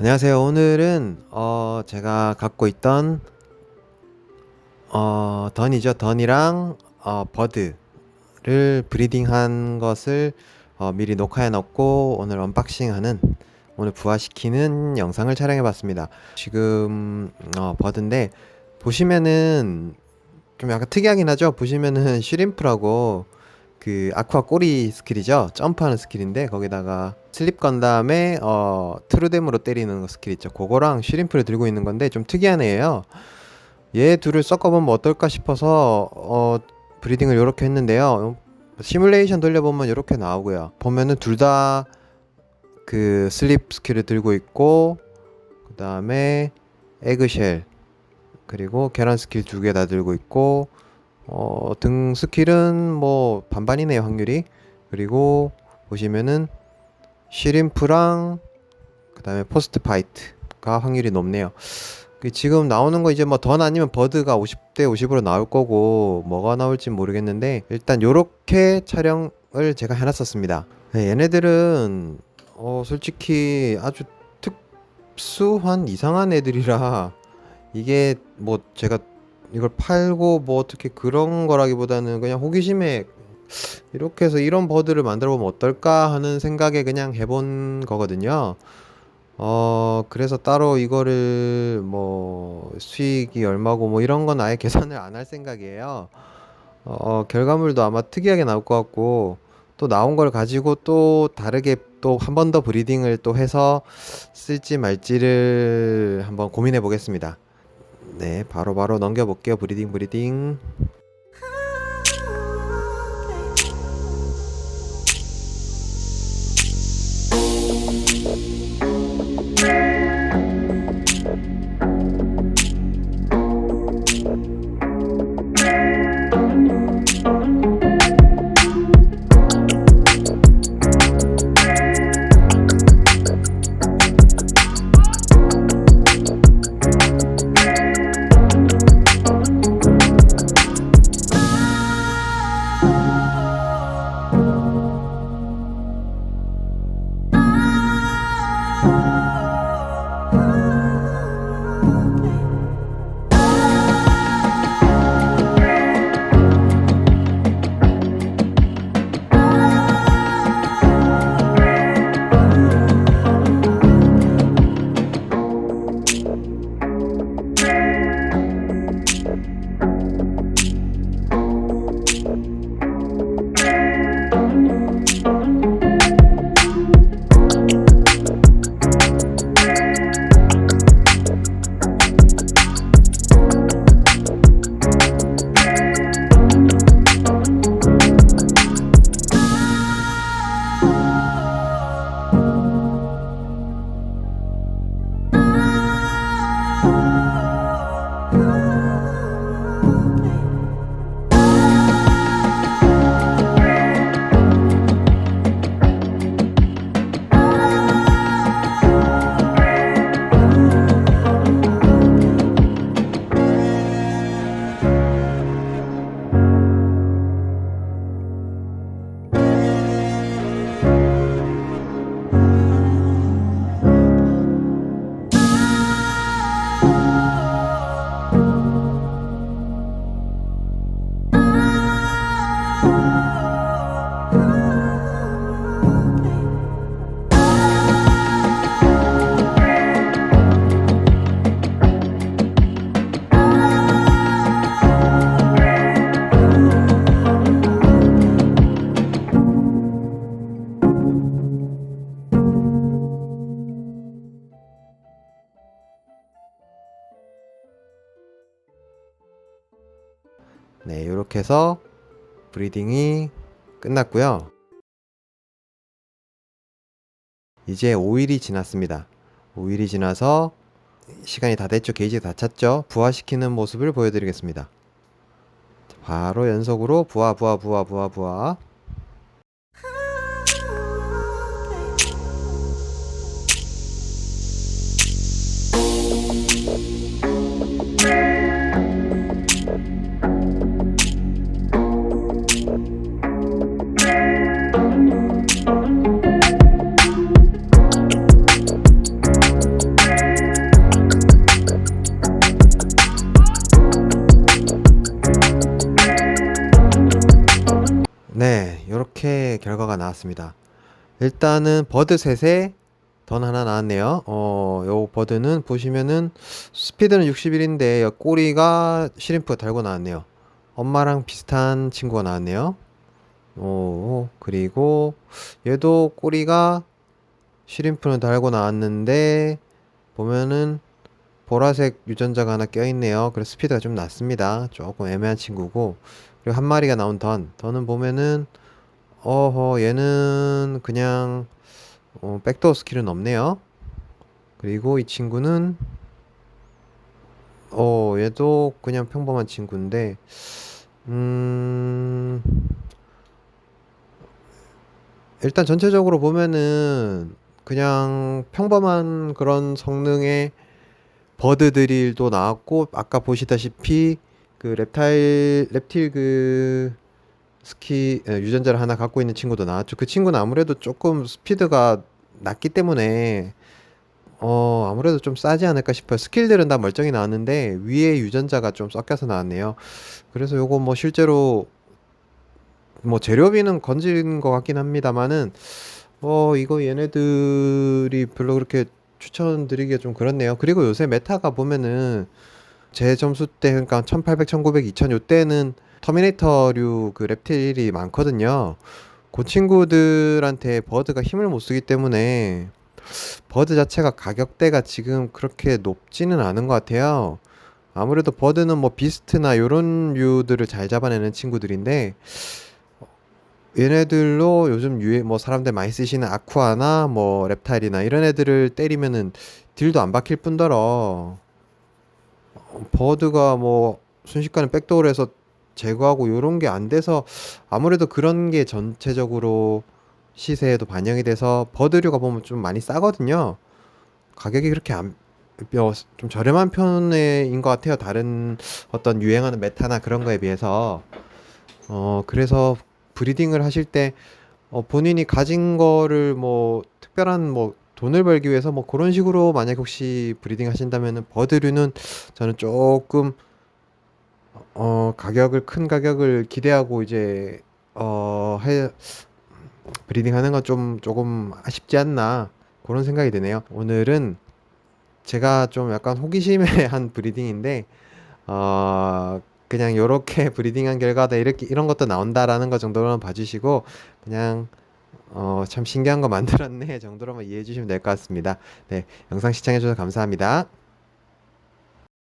안녕하세요. 오늘은 어 제가 갖고 있던 어 던이죠. 던이랑 어 버드를 브리딩한 것을 어 미리 녹화해 놓고 오늘 언박싱하는 오늘 부화시키는 영상을 촬영해 봤습니다. 지금 어 버드인데 보시면은 좀 약간 특이하긴 하죠. 보시면은 슈림프라고 그 아쿠아 꼬리 스킬이죠. 점프하는 스킬인데 거기다가 슬립 건 다음에 어 트루뎀으로 때리는 거 스킬 있죠. 그거랑 슈림프를 들고 있는 건데 좀 특이한 애예요. 얘 둘을 섞어보면 어떨까 싶어서 어 브리딩을 이렇게 했는데요. 시뮬레이션 돌려보면 이렇게 나오고요. 보면은 둘 다 그 슬립 스킬을 들고 있고 그 다음에 에그쉘 그리고 계란 스킬 두 개 다 들고 있고 어, 등 스킬은 뭐 반반이네요 확률이. 그리고 보시면은 시림프랑 그 다음에 포스트 파이트가 확률이 높네요. 그 지금 나오는 거 이제 뭐 던 아니면 버드가 50대 50으로 나올 거고 뭐가 나올지 모르겠는데 일단 요렇게 촬영을 제가 해놨었습니다. 네, 얘네들은 어 솔직히 아주 특수한 이상한 애들이라 이게 뭐 제가 이걸 팔고 뭐 어떻게 그런 거라기보다는 그냥 호기심에 이렇게 해서 이런 버드를 만들어 보면 어떨까 하는 생각에 그냥 해본 거거든요. 어, 그래서 따로 이거를 뭐 수익이 얼마고 뭐 이런 건 아예 계산을 안 할 생각이에요. 어, 결과물도 아마 특이하게 나올 것 같고 또 나온 걸 가지고 또 다르게 또 한 번 더 브리딩을 또 해서 쓸지 말지를 한번 고민해 보겠습니다. 네, 바로 바로 넘겨 볼게요. 브리딩 브리딩. 이렇게 해서 브리딩이 끝났고요. 이제 5일이 지났습니다. 5일이 지나서 시간이 다 됐죠. 게이지 다 찼죠. 부화시키는 모습을 보여드리겠습니다. 바로 연속으로 부화, 부화, 부화, 부화, 부화. 나왔습니다. 일단은 버드셋에 던 하나 나왔네요. 어, 요 버드는 보시면은 스피드는 61인데 꼬리가 시림프 달고 나왔네요. 엄마랑 비슷한 친구가 나왔네요. 오, 그리고 얘도 꼬리가 시림프는 달고 나왔는데 보면은 보라색 유전자가 하나 껴있네요. 그래서 스피드가 좀 낮습니다. 조금 애매한 친구고 그리고 한 마리가 나온 던 던은 보면은 어허 얘는 그냥 어, 백도어 스킬은 없네요. 그리고 이 친구는 어 얘도 그냥 평범한 친구인데 음 일단 전체적으로 보면은 그냥 평범한 그런 성능의 버드 드릴도 나왔고 아까 보시다시피 그 reptile reptil 그 스키 에, 유전자를 하나 갖고 있는 친구도 나왔죠. 그 친구는 아무래도 조금 스피드가 낮기 때문에 어 아무래도 좀 싸지 않을까 싶어요. 스킬들은 다 멀쩡히 나왔는데 위에 유전자가 좀 섞여서 나왔네요. 그래서 요거 뭐 실제로 뭐 재료비는 건진 것 같긴 합니다만은 어 이거 얘네들이 별로 그렇게 추천드리기가 좀 그렇네요. 그리고 요새 메타가 보면은 제 점수 때 그러니까 1800, 1900, 2000 요때는 터미네이터류 그 reptil이 많거든요. 그 친구들한테 버드가 힘을 못 쓰기 때문에 버드 자체가 가격대가 지금 그렇게 높지는 않은 것 같아요. 아무래도 버드는 뭐 비스트나 요런 류들을 잘 잡아내는 친구들인데 얘네들로 요즘 유해 뭐 사람들 많이 쓰시는 아쿠아나 뭐 reptile이나 이런 애들을 때리면은 딜도 안 박힐 뿐더러 버드가 뭐 순식간에 백도어를 해서 제거하고 요런 게 안 돼서 아무래도 그런 게 전체적으로 시세에도 반영이 돼서 버드류가 보면 좀 많이 싸거든요. 가격이 그렇게 안, 어, 좀 저렴한 편인 것 같아요. 다른 어떤 유행하는 메타나 그런 거에 비해서. 어, 그래서 브리딩을 하실 때 어, 본인이 가진 거를 뭐 특별한 뭐 돈을 벌기 위해서 뭐 그런 식으로 만약 혹시 브리딩 하신다면은 버드류는 저는 조금 어 가격을 큰 가격을 기대하고 이제 어 해 브리딩 하는 건 좀 조금 아쉽지 않나 그런 생각이 드네요. 오늘은 제가 좀 약간 호기심에 한 브리딩인데 어 그냥 요렇게 브리딩한 결과다 이렇게 이런 것도 나온다라는 거 정도로만 봐주시고 그냥 어 참 신기한 거 만들었네 정도로만 이해해 주시면 될 것 같습니다. 네, 영상 시청해 주셔서 감사합니다.